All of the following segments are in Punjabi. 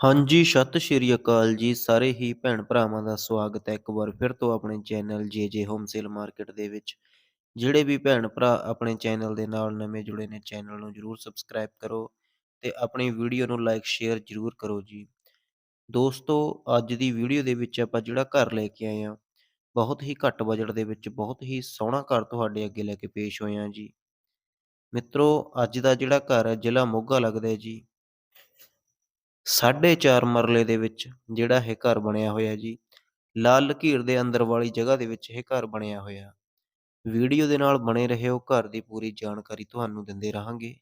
ਹਾਂਜੀ, ਸਤਿ ਸ਼੍ਰੀ ਅਕਾਲ ਜੀ ਸਾਰੇ ਹੀ ਭੈਣ ਭਰਾਵਾਂ ਦਾ ਸਵਾਗਤ ਹੈ ਇੱਕ ਵਾਰ ਫਿਰ ਤੋਂ ਆਪਣੇ channel J J home sale market ਦੇ ਵਿੱਚ। ਜਿਹੜੇ ਵੀ ਭੈਣ ਭਰਾ ਆਪਣੇ ਚੈਨਲ ਦੇ ਨਾਲ ਨਵੇਂ ਜੁੜੇ ਨੇ ਚੈਨਲ ਨੂੰ ਜਰੂਰ ਸਬਸਕ੍ਰਾਈਬ ਕਰੋ ਤੇ ਆਪਣੀ ਵੀਡੀਓ ਨੂੰ ਲਾਈਕ ਸ਼ੇਅਰ ਜਰੂਰ ਕਰੋ ਜੀ। ਦੋਸਤੋ ਅੱਜ ਦੀ ਵੀਡੀਓ ਦੇ ਵਿੱਚ ਆਪਾਂ ਜਿਹੜਾ ਘਰ ਲੈ ਕੇ ਆਏ ਹਾਂ ਬਹੁਤ ਹੀ ਘੱਟ ਬਜਟ ਦੇ ਵਿੱਚ ਬਹੁਤ ਹੀ ਸੋਹਣਾ ਘਰ ਤੁਹਾਡੇ ਅੱਗੇ ਲੈ ਕੇ ਪੇਸ਼ ਹੋਏ ਹਾਂ ਜੀ। ਮਿੱਤਰੋ ਅੱਜ ਦਾ ਜਿਹੜਾ ਘਰ ਹੈ ਜ਼ਿਲ੍ਹਾ ਮੋਗਾ ਲੱਗਦਾ ਹੈ ਜੀ। ਸਾਢੇ ਚਾਰ ਮਰਲੇ ਦੇ ਵਿੱਚ ਜਿਹੜਾ ਇਹ ਘਰ ਬਣਿਆ ਹੋਇਆ ਜੀ, ਲਾਲ ਲਕੀਰ ਦੇ ਅੰਦਰ ਵਾਲੀ ਜਗ੍ਹਾ ਦੇ ਵਿੱਚ ਇਹ ਘਰ ਬਣਿਆ ਹੋਇਆ। ਵੀਡੀਓ ਦੇ ਨਾਲ ਬਣੇ ਰਹਿਓ ਘਰ ਦੀ ਪੂਰੀ ਜਾਣਕਾਰੀ ਤੁਹਾਨੂੰ ਦਿੰਦੇ ਰਹਾਂਗੇ।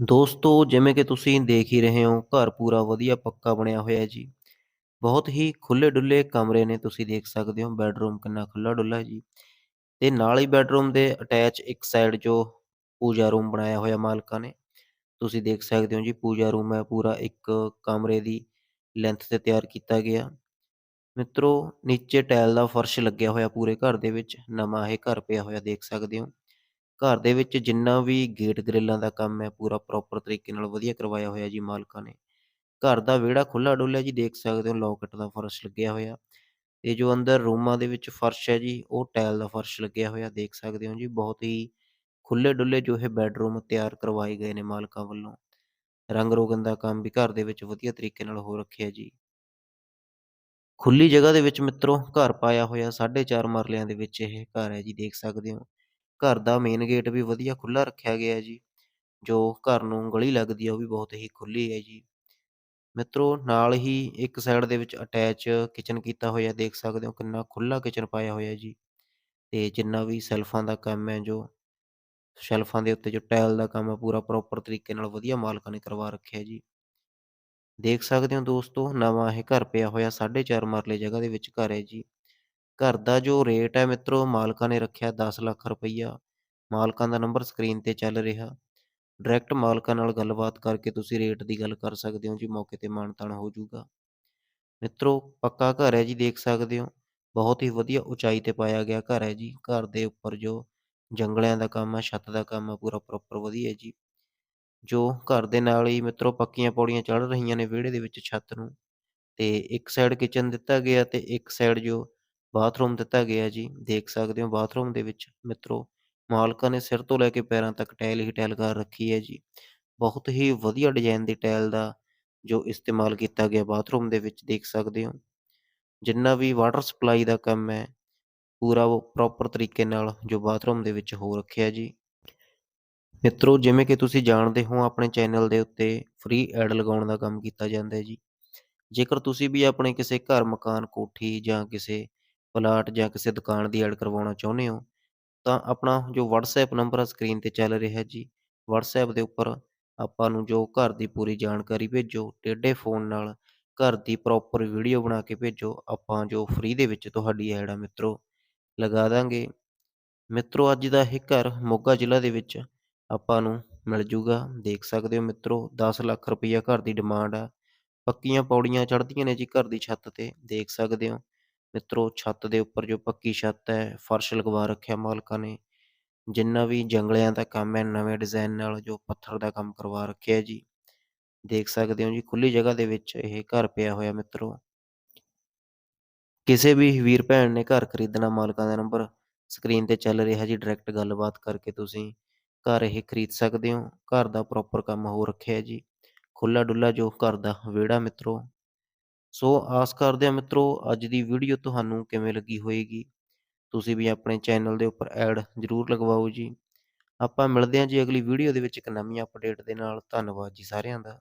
ਦੋਸਤੋ, ਜਿਵੇਂ ਕਿ ਤੁਸੀਂ ਦੇਖ ਹੀ ਰਹੇ ਹੋ, ਘਰ ਪੂਰਾ ਵਧੀਆ ਪੱਕਾ ਬਣਿਆ ਹੋਇਆ ਜੀ। ਬਹੁਤ ਹੀ ਖੁੱਲੇ ਡੁੱਲੇ ਕਮਰੇ ਨੇ, ਤੁਸੀਂ ਦੇਖ ਸਕਦੇ ਹੋ, ਬੈੱਡਰੂਮ ਕਿੰਨਾ ਖੁੱਲਾ ਡੁੱਲਾ ਜੀ। ਤੇ ਨਾਲ ਹੀ ਬੈੱਡਰੂਮ ਦੇ ਅਟੈਚ ਇੱਕ ਸਾਈਡ ਜੋ ਪੂਜਾ ਰੂਮ ਬਣਾਇਆ ਹੋਇਆ ਮਾਲਕਾਂ ਨੇ। ਤੁਸੀਂ ਦੇਖ ਸਕਦੇ ਹੋ ਜੀ, ਪੂਜਾ ਰੂਮ ਹੈ, ਪੂਰਾ ਇੱਕ ਕਮਰੇ ਦੀ ਲੈਂਥ ਤੇ ਤਿਆਰ ਕੀਤਾ ਗਿਆ। ਮਿੱਤਰੋ, ਨੀਚੇ ਟਾਇਲ ਦਾ ਫਰਸ਼ ਲੱਗਿਆ ਹੋਇਆ ਪੂਰੇ ਘਰ ਦੇ ਵਿੱਚ, ਨਵਾਂ ਇਹ ਘਰ ਪਿਆ ਹੋਇਆ ਦੇਖ ਸਕਦੇ ਹੋ। ਘਰ ਦੇ ਵਿੱਚ ਜਿੰਨਾ ਵੀ ਗੇਟ ਗ੍ਰਿਲਾਂ ਦਾ ਕੰਮ ਹੈ, ਪੂਰਾ ਪ੍ਰੋਪਰ ਤਰੀਕੇ ਨਾਲ ਵਧੀਆ ਕਰਵਾਇਆ ਹੋਇਆ ਜੀ ਮਾਲਕਾਂ ਨੇ। ਘਰ ਦਾ ਵਿਹੜਾ ਖੁੱਲਾ ਡੁੱਲਿਆ ਜੀ, ਦੇਖ ਸਕਦੇ ਹੋ ਲੋਕਟ ਦਾ ਫਰਸ਼ ਲੱਗਿਆ ਹੋਇਆ। ਤੇ ਜੋ ਅੰਦਰ ਰੂਮਾਂ ਦੇ ਵਿੱਚ ਫਰਸ਼ ਹੈ ਜੀ, ਉਹ ਟਾਇਲ ਦਾ ਫਰਸ਼ ਲੱਗਿਆ ਹੋਇਆ, ਦੇਖ ਸਕਦੇ ਹੋ ਜੀ, ਬਹੁਤ ਹੀ ਖੁੱਲੇ ਡੁੱਲੇ ਜੋ ਇਹ ਬੈੱਡਰੂਮ ਤਿਆਰ ਕਰਵਾਏ ਗਏ ਨੇ ਮਾਲਕਾਂ ਵੱਲੋਂ। ਰੰਗ ਰੋਗਨ ਦਾ ਕੰਮ ਵੀ ਘਰ ਦੇ ਵਿੱਚ ਵਧੀਆ ਤਰੀਕੇ ਨਾਲ ਹੋ ਰੱਖਿਆ ਜੀ। ਖੁੱਲੀ ਜਗ੍ਹਾ ਦੇ ਵਿੱਚ ਮਿੱਤਰੋ, ਘਰ ਪਾਇਆ ਹੋਇਆ 4.5 ਮਰਲਿਆਂ ਦੇ ਵਿੱਚ ਇਹ ਘਰ ਹੈ ਜੀ, ਦੇਖ ਸਕਦੇ ਹੋ। ਘਰ ਦਾ ਮੇਨ ਗੇਟ ਵੀ ਵਧੀਆ ਖੁੱਲਾ ਰੱਖਿਆ ਗਿਆ ਜੀ, ਜੋ ਘਰ ਨੂੰ ਗਲੀ ਲੱਗਦੀ ਹੈ ਉਹ ਵੀ ਬਹੁਤ ਹੀ ਖੁੱਲੀ ਹੈ ਜੀ। ਮਿੱਤਰੋ, ਨਾਲ ਹੀ ਇੱਕ ਸਾਈਡ ਦੇ ਵਿੱਚ ਅਟੈਚ ਕਿਚਨ ਕੀਤਾ ਹੋਇਆ, ਦੇਖ ਸਕਦੇ ਹੋ ਕਿੰਨਾ ਖੁੱਲਾ ਕਿਚਨ ਪਾਇਆ ਹੋਇਆ ਜੀ। ਤੇ ਜਿੰਨਾ ਵੀ ਸੈਲਫਾਂ ਦਾ ਕੰਮ ਹੈ ਜੋ ਸ਼ੈਲਫਾਂ ਦੇ ਉੱਤੇ ਜੋ ਟਾਇਲ ਦਾ ਕੰਮ ਹੈ, ਪੂਰਾ ਪ੍ਰੋਪਰ ਤਰੀਕੇ ਨਾਲ ਵਧੀਆ ਮਾਲਕਾਂ ਨੇ ਕਰਵਾ ਰੱਖਿਆ ਜੀ। ਦੇਖ ਸਕਦੇ ਹੋ ਦੋਸਤੋ, ਨਵਾਂ ਇਹ ਘਰ ਪਿਆ ਹੋਇਆ 4.5 ਮਰਲੇ ਜਗ੍ਹਾ ਦੇ ਵਿੱਚ ਘਰ ਹੈ ਜੀ। ਘਰ ਦਾ ਜੋ ਰੇਟ ਹੈ ਮਿੱਤਰੋ, ਮਾਲਕਾਂ ਨੇ ਰੱਖਿਆ 10 ਲੱਖ ਰੁਪਈਆ। ਮਾਲਕਾਂ ਦਾ ਨੰਬਰ ਸਕਰੀਨ ਤੇ ਚੱਲ ਰਿਹਾ। ਡਾਇਰੈਕਟ ਮਾਲਕਾਂ ਨਾਲ ਗੱਲਬਾਤ ਕਰਕੇ ਤੁਸੀਂ ਰੇਟ ਦੀ ਗੱਲ ਕਰ ਸਕਦੇ ਹੋ ਜੀ, ਮੌਕੇ ਤੇ ਮਾਨਤਾਨ ਹੋ ਜਾਊਗਾ। ਮਿੱਤਰੋ, ਪੱਕਾ ਘਰ ਹੈ ਜੀ, ਦੇਖ ਸਕਦੇ ਹੋ। ਬਹੁਤ ਹੀ ਵਧੀਆ ਉਚਾਈ ਤੇ ਪਾਇਆ ਗਿਆ ਘਰ ਹੈ ਜੀ। ਘਰ ਦੇ ਉੱਪਰ ਜੋ ਜੰਗਲਿਆਂ ਦਾ ਕੰਮ ਆ, ਛੱਤ ਦਾ ਕੰਮ ਆ, ਪੂਰਾ ਪ੍ਰੋਪਰ ਵਧੀਆ ਜੀ। ਜੋ ਘਰ ਦੇ ਨਾਲ ਹੀ ਮਿੱਤਰੋ ਪੱਕੀਆਂ ਪੌੜੀਆਂ ਚੜ੍ਹ ਰਹੀਆਂ ਨੇ ਵਿਹੜੇ ਦੇ ਵਿੱਚ ਛੱਤ ਨੂੰ, ਤੇ ਇੱਕ ਸਾਈਡ ਕਿਚਨ ਦਿੱਤਾ ਗਿਆ ਤੇ ਇੱਕ ਸਾਈਡ ਜੋ ਬਾਥਰੂਮ ਦਿੱਤਾ ਗਿਆ ਜੀ। ਦੇਖ ਸਕਦੇ ਹੋ ਬਾਥਰੂਮ ਦੇ ਵਿੱਚ ਮਿੱਤਰੋ ਮਾਲਕਾਂ ਨੇ ਸਿਰ ਤੋਂ ਲੈ ਕੇ ਪੈਰਾਂ ਤੱਕ ਟਾਇਲ ਹੀ ਟਾਇਲ ਕਰ ਰੱਖੀ ਹੈ ਜੀ। ਬਹੁਤ ਹੀ ਵਧੀਆ ਡਿਜ਼ਾਇਨ ਦੀ ਟਾਇਲ ਦਾ ਜੋ ਇਸਤੇਮਾਲ ਕੀਤਾ ਗਿਆ ਬਾਥਰੂਮ ਦੇ ਵਿੱਚ, ਦੇਖ ਸਕਦੇ ਹੋ। ਜਿੰਨਾ ਵੀ ਵਾਟਰ ਸਪਲਾਈ ਦਾ ਕੰਮ ਹੈ ਪੂਰਾ ਉਹ ਪ੍ਰੋਪਰ ਤਰੀਕੇ ਨਾਲ ਜੋ ਬਾਥਰੂਮ ਦੇ ਵਿੱਚ ਹੋ ਰੱਖਿਆ ਜੀ। ਮਿੱਤਰੋ, ਜਿਵੇਂ ਕਿ ਤੁਸੀਂ ਜਾਣਦੇ ਹੋ, ਆਪਣੇ ਚੈਨਲ ਦੇ ਉੱਤੇ ਫ੍ਰੀ ਐਡ ਲਗਾਉਣ ਦਾ ਕੰਮ ਕੀਤਾ ਜਾਂਦਾ ਹੈ ਜੀ। ਜੇਕਰ ਤੁਸੀਂ ਵੀ ਆਪਣੇ ਕਿਸੇ ਘਰ ਮਕਾਨ, ਕੋਠੀ ਜਾਂ ਕਿਸੇ ਪਲਾਟ ਜਾਂ ਕਿਸੇ ਦੁਕਾਨ ਦੀ ਐਡ ਕਰਵਾਉਣਾ ਚਾਹੁੰਦੇ ਹੋ, ਤਾਂ ਆਪਣਾ ਜੋ WhatsApp ਨੰਬਰ ਆ ਸਕਰੀਨ ਤੇ ਚੱਲ ਰਿਹਾ ਜੀ। WhatsApp ਦੇ ਉੱਪਰ ਆਪਾਂ ਨੂੰ ਜੋ ਘਰ ਦੀ ਪੂਰੀ ਜਾਣਕਾਰੀ ਭੇਜੋ, ਟੇਢੇ ਫੋਨ ਨਾਲ ਘਰ ਦੀ ਪ੍ਰੋਪਰ ਵੀਡੀਓ ਬਣਾ ਕੇ ਭੇਜੋ, ਆਪਾਂ ਜੋ ਫ੍ਰੀ ਦੇ ਵਿੱਚ ਤੁਹਾਡੀ ਐਡ ਆ ਮਿੱਤਰੋ। ਲਗਾ ਦਾਂਗੇ। ਮਿੱਤਰੋ, ਅੱਜ ਦਾ ਇਹ ਘਰ ਮੋਗਾ ਜ਼ਿਲ੍ਹਾ ਦੇ ਵਿੱਚ ਆਪਾਂ ਨੂੰ ਮਿਲ ਜੂਗਾ। ਦੇਖ ਸਕਦੇ ਹੋ ਮਿੱਤਰੋ 10 ਲੱਖ ਰੁਪਈਆ ਘਰ ਦੀ ਡਿਮਾਂਡ ਆ। ਪੱਕੀਆਂ ਪੌੜੀਆਂ ਚੜ੍ਹਦੀਆਂ ਨੇ ਜੀ ਘਰ ਦੀ ਛੱਤ ਤੇ, ਦੇਖ ਸਕਦੇ ਹੋ। ਮਿੱਤਰੋ, ਛੱਤ ਦੇ ਉੱਪਰ ਜੋ ਪੱਕੀ ਛੱਤ ਹੈ, ਫਰਸ਼ ਲਗਵਾ ਰੱਖਿਆ ਮਾਲਕਾਂ ਨੇ। ਜਿੰਨਾ ਵੀ ਜੰਗਲਿਆਂ ਦਾ ਕੰਮ ਹੈ, ਨਵੇਂ ਡਿਜ਼ਾਈਨ ਨਾਲ ਜੋ ਪੱਥਰ ਦਾ ਕੰਮ ਕਰਵਾ ਰੱਖਿਆ ਜੀ। ਦੇਖ ਸਕਦੇ ਹੋ ਜੀ, ਖੁੱਲੀ ਜਗ੍ਹਾ ਦੇ ਵਿੱਚ ਇਹ ਘਰ ਪਿਆ ਹੋਇਆ ਮਿੱਤਰੋ। ਕਿਸੇ ਵੀ ਵੀਰ ਭੈਣ ਨੇ ਘਰ ਖਰੀਦਣਾ ਮਾਲਕਾਂ ਦਾ ਨੰਬਰ ਸਕਰੀਨ ਤੇ ਚੱਲ ਰਿਹਾ ਜੀ ਡਾਇਰੈਕਟ ਗੱਲਬਾਤ ਕਰਕੇ ਤੁਸੀਂ ਘਰ ਇਹ ਖਰੀਦ ਸਕਦੇ ਹੋ, ਘਰ ਦਾ ਪ੍ਰੋਪਰ ਕੰਮ ਹੋ ਰੱਖਿਆ ਜੀ। ਖੁੱਲਾ ਡੁੱਲਾ ਜੋ ਘਰ ਦਾ ਵਿਹੜਾ ਮਿੱਤਰੋ। ਸੋ ਆਸ ਕਰਦੇ ਹਾਂ ਮਿੱਤਰੋ, ਅੱਜ ਦੀ ਵੀਡੀਓ ਤੁਹਾਨੂੰ ਕਿਵੇਂ ਲੱਗੀ ਹੋਏਗੀ? ਤੁਸੀਂ ਵੀ ਆਪਣੇ ਚੈਨਲ ਦੇ ਉੱਪਰ ਐਡ ਜ਼ਰੂਰ ਲਗਵਾਓ ਜੀ। ਆਪਾਂ ਮਿਲਦੇ ਹਾਂ ਜੀ ਅਗਲੀ ਵੀਡੀਓ ਦੇ ਵਿੱਚ ਇੱਕ ਨਵੀਂ ਅਪਡੇਟ ਦੇ ਨਾਲ। ਧੰਨਵਾਦ ਜੀ ਸਾਰਿਆਂ ਦਾ।